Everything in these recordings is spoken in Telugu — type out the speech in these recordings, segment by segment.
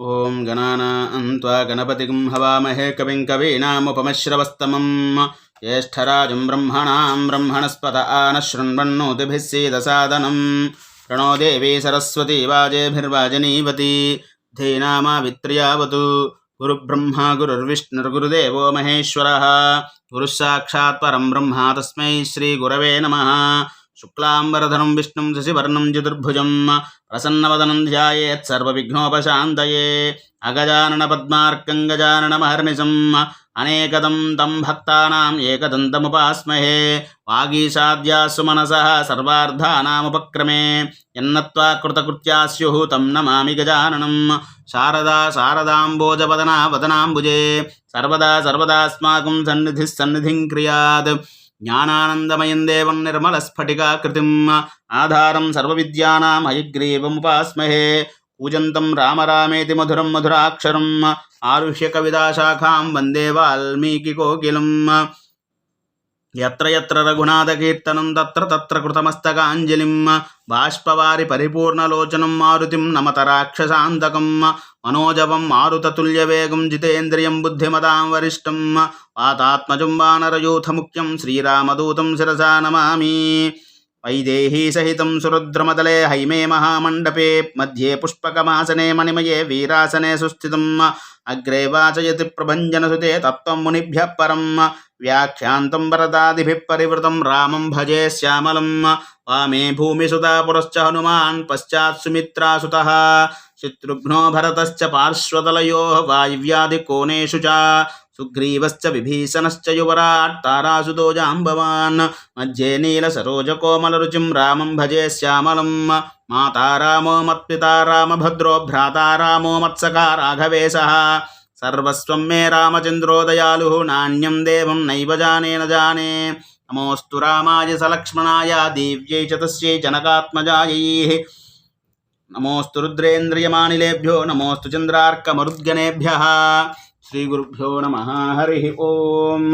ఓం గణానాన్వా గణపతిం హవామహే కవిం కవీనాముపమశ్రవస్తమం. జ్యేష్టరాజం బ్రహ్మణాం బ్రహ్మణస్పత ఆనశృణ్వన్నోతిభిः సీదసాదనం. ప్రణో దేవీ సరస్వతి వాజేభిర్వాజనీవతి. ధీనామావిత్ర్యావతు. గురుబ్రహ్మ గురుర్విష్ణుర్గురుదేవో మహేశ్వర. గురుస్సాక్షాత్ పరం బ్రహ్మ తస్మై శ్రీగురవే నమ. శుక్లాంబరధనం విష్ణుం శశివర్ణం చతుర్భుజం ప్రసన్నవదనం ధ్యాయేత్ సర్వవిఘ్నోపశాంతయే అగజానన పద్మార్కం గజానన మహర్నిశం అనేకదం తం భక్తానాం ఏకదంతముపాస్మహే వాగీషాద్యాసు మనస సర్వార్థానాముపక్రమే ఎన్నత్వా కృతకృత్యా స్యుః తం నమామి గజాననం శారదా శారదాంబోజవదనా వదనాంబుజే సర్వదా సర్వదాస్మాకం సన్నిధిస్సన్నిధిం క్రియాత్ జ్ఞానానందమయం దేవం నిర్మలస్ఫటికాకృతిం ఆధారం సర్వవిద్యానాం హయగ్రీవముపాస్మహే. కూజంతం రామరామేతి మధురం మధురాక్షరం. ఆరుష్య కవిదాశాఖాం వందే వాల్మీకి కోకిలం. ఎత్ర యత్ర రఘునాథకీర్తనం తత్ర తత్ర కృతమస్తకాంజలిం బాష్పవారి పరిపూర్ణలోచనం మారుతిం నమత రాక్షసాంతకం మనోజవం మారుతతుల్యవేగం జితేంద్రియం బుద్ధిమదాం వరిష్టం వాతాత్మజం వానరయూథముఖ్యం శ్రీరామదూతం శిరసా నమామి వైదేహీ సహితం సురుద్రమదలే హైమే మహామండపే మధ్యే పుష్పకమాసనే మణిమయే వీరాసనే సుస్థితం అగ్రే వాచయతి ప్రభంజనసుతే తత్వం మునిభ్య పరం వ్యాఖ్యాంతం వరదాదిభిः పరివృతం రామం భజే శ్యామలం వామే భూమిసుతా పురశ్చ హనుమాన్ పశ్చాత్ సుమిత్రాసుతः శత్రుఘ్నో భరతశ్చ పార్శ్వతలయో వాయువ్యాదికోణేషు చ సుగ్రీవశ్చ విభీషణశ్చ యువరాట్ తారాసుతోజాంబవాన్ మధ్యే నీల సరోజకోమలరుచిం రామం భజే శ్యామలం మాతారామో మత్పితా రామభద్రో భ్రాతారామో మత్సకా రాఘవేశ సర్వస్వం మే రామచంద్రోదయాలు నాణ్యం దేవం నైవ జానేన జానే నమోస్తు రామాయ సలక్ష్మణాయ దివ్యై చతస్యై జనకాత్మజాయై నమోస్తు రుద్రేంద్రియమానిలేభ్యో నమోస్తు చంద్రార్కమరుద్గణేభ్య శ్రీగురుభ్యో నమ హరి ఓం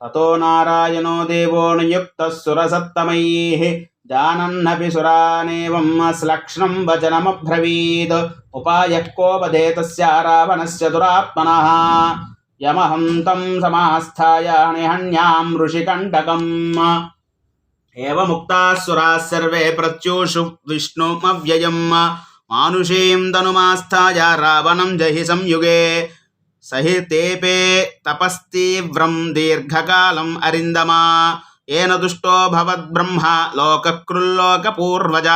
తతో నారాయణో దేవో నియుక్తः సురసత్తమైः जानन्नपि सुरानेवं श्लक्ष्णं वचनमब्रवीत् उपायः कोपदे तस्य रावणस्य दुरात्मनः यमहं तं समास्थाय निहण्यां ऋषिकण्टकम् एवमुक्ताः सुराः सर्वे प्रत्यूषु विष्णुमव्ययम् मानुषीं तनुमास्थाय रावणं जहि संयुगे సహితేపే తపస్తీవ్రం దీర్ఘకాలం అరిందమా. ఏన దుష్టో భవద్బ్రహ్మ లోకకృల్లోకపూర్వజ.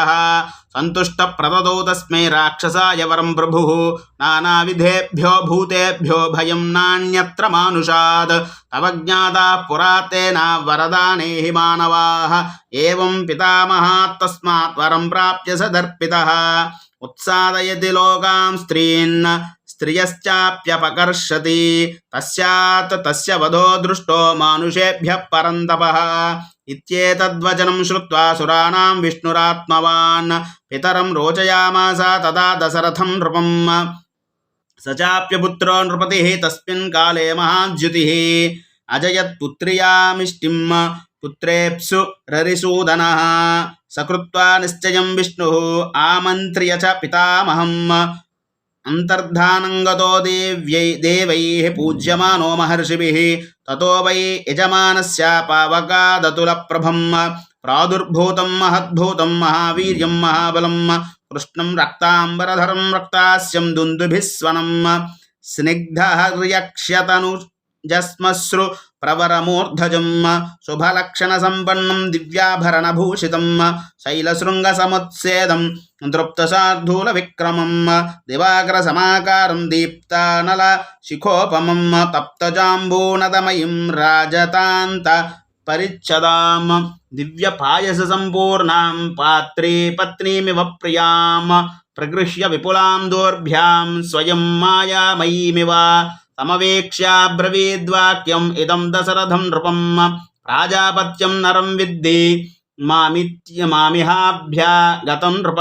సంతుష్ట ప్రదదౌ తస్మై రాక్షసాయ వరం ప్రభు. నానావిధేభ్యో భూతేభ్యో భయం నాణ్యత్ర మానుషాద్. తవ జ్ఞాతా పురాతేన వరదానై మానవా. ఏం పితామహాత్తస్మాత్ వరం ప్రాప్య సదర్పిత. ఉత్సాదయతి లోకాం స్త్రీన్ స్త్రియశ్చాప్యపకర్షతి. తస్యాత్ తస్య వధో దృష్టో మానుషేభ్య పరంతప. ఇత్యేతద్వచనం శ్రుత్వా సురాణాం విష్ణురాత్మవాన్. పితరం రోచయామాస తదా దశరథం నృపం. సచాప్యపుత్రో నృపతి తస్మిన్ కాలే మహాద్యుతి. అజయత్పుత్రియామిష్టిం పుత్రేప్సు రరిసూదన. సకృత్వా నిశ్చయం విష్ణు. ఆమంత్ర్య చ పితామహం. विष्णुः आमन्त्र्य च पितामहम् अन्तर्धानं देव्यै, देवैः पूज्यमानो महर्षिभिः, ततो वै यजमानस्य पावकादतुलप्रभं प्रादुर्भूतं, महद्भूतं, महावीर्यं, महाबलं, कृष्णं रक्ताम्बरधरं, रक्तास्यं दुन्दुभिः स्वनं स्निग्धहर्यक्ष्यतनुजस्मश्रु ప్రవరమూర్ధజం శుభలక్షణ సంపన్నం దివ్యాభరణభూషితం శైలశృంగసముత్సేదం నృప్తశార్ధూల విక్రమం దివాకర సమాకారం దీప్తానల శిఖోపమం తప్తజాంబూనతమయం రాజతాంత పరిచ్ఛదాం దివ్య పాయస సంపూర్ణాం పాత్రే పత్నీమివ ప్రియాం ప్రగృహ్య విపులాం దూర్భ్యాం స్వయం మాయామయీమివ समवेक्ष्याब्रवीद्वाक्यम् इदं दशरथं नृपं प्राजापत्यं नरं विद्धि मामित्य मामिहाभ्या गतं नृप।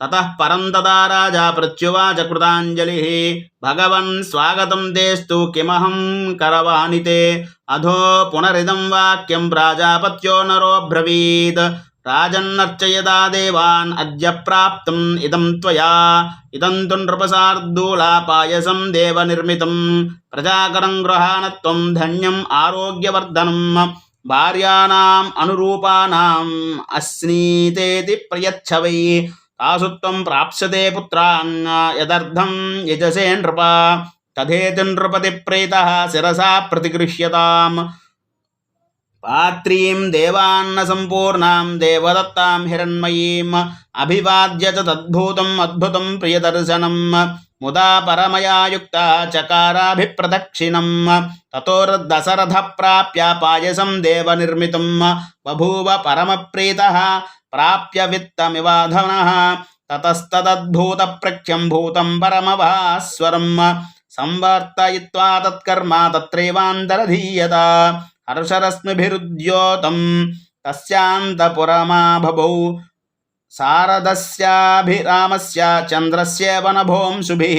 ततः परं तदा राजा प्रत्युवाच कृताञ्जलिः, भगवन् स्वागतं तेस्तु किमहं करवाणि ते। अधो पुनरिदं वाक्यं प्राजापत्यो नरोऽब्रवीत् రాజన్నర్చయదా దేవాన్ అద్య ప్రాప్తం ఇదం త్వయా. ఇదం తు నృపసార్దూలా పాయసం దేవ నిర్మితం ప్రజాకరం గృహాణత్వం ధన్యం ఆరోగ్యవర్ధనం. భార్యానాం అనురూపానాం అస్నీతేతి ప్రయచ్చవై. తాసు త్వం ప్రాప్స్యతే పుత్రాన్ యదర్థం యజసే నృప. తథేతి నృపతి ప్రేత శిరసా ప్రతిగృహ్యతాం. పాత్రీం దేవాన్న సంపూర్ణాం దేవదత్తాం హిరణ్మయీం అభివాద్య చ తద్భూతం అద్భుతం ప్రియదర్శనం ముదా పరమయా యుక్త చకారాభిప్రదక్షిణం తతోర్దశరథ ప్రాప్య పాయసం దేవనిర్మితం బభూవ పరమప్రీతः ప్రాప్య విత్తమివాధనः తతస్తదద్భూతప్రఖ్యం భూతం పరమభాస్వరం సంవర్తయిత్వా हर्षरश्मिभिरुद्योतं तस्यान्तपुरमाभभौ सारदस्याभिरामस्य चन्द्रस्येव नभोंशुभिः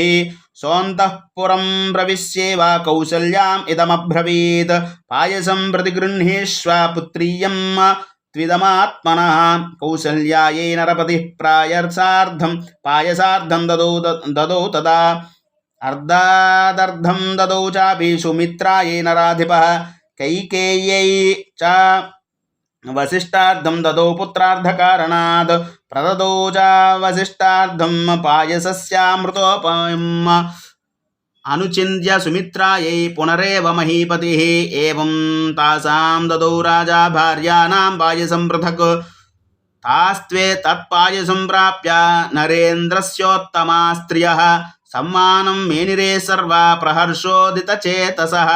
सोऽन्तः पुरं प्रविश्येव कौसल्याम् इदमब्रवीत् पायसं प्रतिगृह्णीष्व पुत्रीयं त्विदमात्मनः कौसल्यायै नरपतिः प्रायर्सार्धं पायसार्धं ददौ ददौ तदा अर्धादर्धं ददौ चापि सुमित्रायै नराधिपः कैकेय्यै च वसिष्ठार्धं ददौ पुत्रार्धकारणात् प्रददौ च वसिष्ठार्धं पायसस्यामृतोपमम् अनुचिन्त्य सुमित्रायै पुनरेव महीपतिः एवं तासां ददौ राजा भार्याणां पायसं पृथक् तास्त्वे तत्पायसं प्राप्य नरेन्द्रस्योत्तमा स्त्रियः सम्मानं मेनिरे सर्वा प्रहर्षोदितचेतसः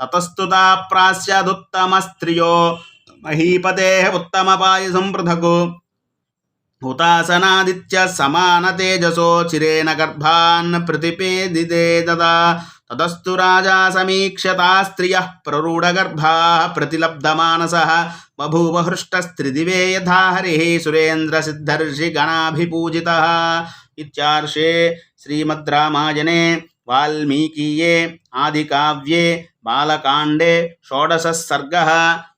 ततस्तुता प्रास्यदुत्तमस्त्रियो। महीपतेः उत्तमपायसं पृथक् हुतासनादित्य समानतेजसो चिरेण गर्भान् प्रतिपेदिते तदा। ततस्तु राजा समीक्ष्यता स्त्रियः प्ररूढगर्भाः प्रतिलब्धमानसः। बभूव हृष्टस्त्रिदिवे यथा हरिः सुरेन्द्रसिद्धर्षिगणाभिपूजितः। इत्यार्षे श्रीमद् వాల్మీకీయే ఆదికావ్యే బాలకాండే షోడశ సర్గ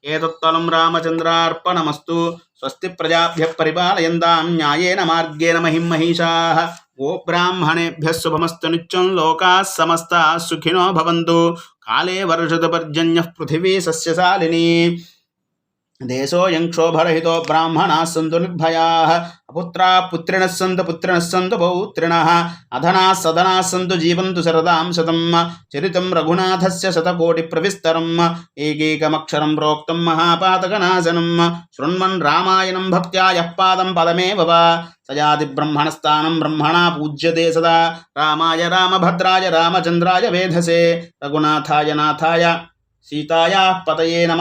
ఏతత్తలం రామచంద్రార్పణమస్తు. స్వస్తి ప్రజాభ్య పరిపాలయందాం న్యాయేన మార్గేణ మహిం మహిషా. బ్రాహ్మణేభ్య శుభమస్తు నిత్యం లోకా సమస్త సుఖినో భవంతు. కాలే వర్షతపర్జన్య పృథివీ సస్యశాలిని దేశోయం క్షోభరహితో సంతు నిర్భయా. అపుత్ర పుత్రిణ సంతు పుత్రిణ సంతు పౌత్రిణ. అధనా సదనా సంతు జీవంతు శరదాం శతం. చరితం రఘునాథస్య శతకోటి ప్రవిస్తరం. ఏకైకమక్షరం ప్రోక్తం మహాపాతకనాశనం. శృణ్వన్ రామాయణం భక్త్యాయ పాదం పదమే వా. సజాతి బ్రహ్మణస్థానం బ్రహ్మణా పూజ్యతే సదా. రామాయ రామభద్రాయ రామచంద్రాయ వేధసే. రఘునాథాయ నాథాయ సీతాయా పతయే నమ.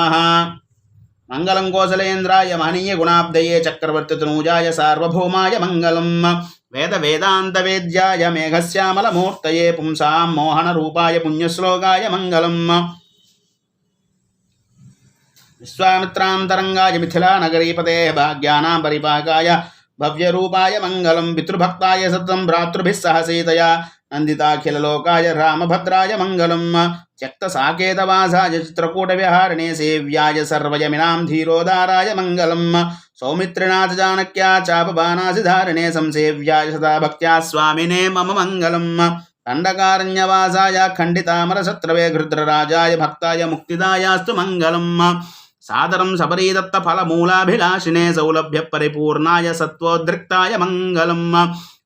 మంగళం కోసలేంద్రాయ మహనీయ గుణాబ్దయే చక్రవర్తి తనూజాయ సార్వభౌమాయ మంగళం. వేద వేదాంత వేద్యాయ మేఘశ్యామలమూర్తయే పుంసాం మోహన రూపాయ పుణ్యశ్లోకాయ మంగళం. విశ్వామిత్రాంతరంగాయ మిథిలానగరీపతే భాగ్యానాం పరిపాకాయ భవ్యరూపాయ మంగళం. పితృభక్తాయ సత్వం భ్రాతృభిः సహ సీతయా నందితాఖిలలోకాయ రామభద్రాయ మంగళం త్యక్త త్యక్తసాకేతవాసాయ చిత్రకూటవిహారిణే సేవ్యాయ సర్వయమినాం ధీరోదారాయ మంగళం సౌమిత్రినాథ జానక్యా చాపబాణాసిధారిణే సంసేవ్యాయ సదా భక్త్యా స్వామినే మమ మంగళం దండకారణ్యవాసాయ ఖండితామరశత్రవే ఘృద్రరాజాయ భక్తాయ ముక్తిదాయాస్తు మంగళం సాదరం శబరీదత్త ఫలమూలాభిలాషినే సౌలభ్య పరిపూర్ణాయ సత్వోద్రిక్తాయ మంగళం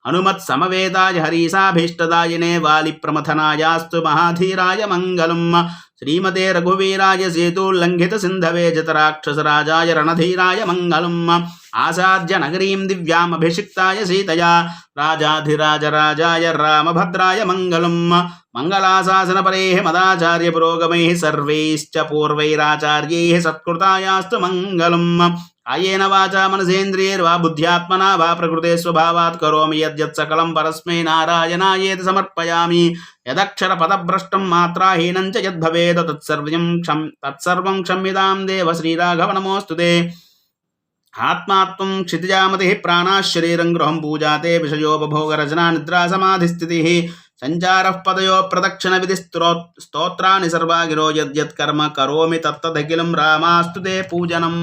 హనుమత్ సమవేదాయ హరీశాభీష్టదాయనే వాలి ప్రమథనాయాస్తు మహాధీరాయ మంగళం. శ్రీమతే రఘువీరాయ సేతుల్లంఘిత సింధవే జతరాక్షసరాజాయ రణధీరాయ మంగళం. ఆసాద్య నగరీం దివ్యామభిషిక్తాయ సీతయా రాజాధిరాజరాజాయ రామభద్రాయ మంగళం. మంగళాశాసన పరే మదాచార్య పురోగమై సర్వైశ్చ పూర్వైరాచార్య సత్కృతాయాస్తు మంగళం కాయేన వాచా మనసేంద్రియర్వా బుద్ధ్యాత్మన వా ప్రకృతే స్వభావాత్ కరోమి యద్యత్సకలం పరస్మై నారాయణాయేత సమర్పయామి యదక్షర పదభ్రష్టం మాత్రాహీనం చ యద్భవేద తత్సర్వం క్షమ్ తత్సర్వం క్షమ్యదాం దేవ శ్రీరాఘవ నమోస్తుతే ఆత్మాత్వం క్షితిజామతి ప్రాణశరీరం గృహం పూజాతే విషయోపభోగరచనా నిద్రా సమాధిస్థితి సంచారः పదయో ప్రదక్షిణ విధి స్తోత్రాన్ని సర్వాగిరో యద్యత్ కరోమి తత్తదఖిలం రామాస్తు పూజనం.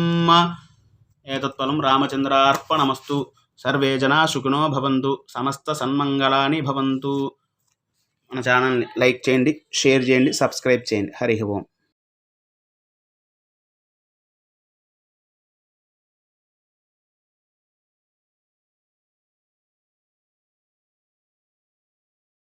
ఏతత్ఫలం రామచంద్రార్పణమస్తు. సర్వే జనా సుఖినో భవంతు. సమస్త సన్మంగళాని భవంతు. మన ఛానల్ని లైక్ చేయండి షేర్ చేయండి సబ్స్క్రైబ్ చేయండి. హరి ఓం.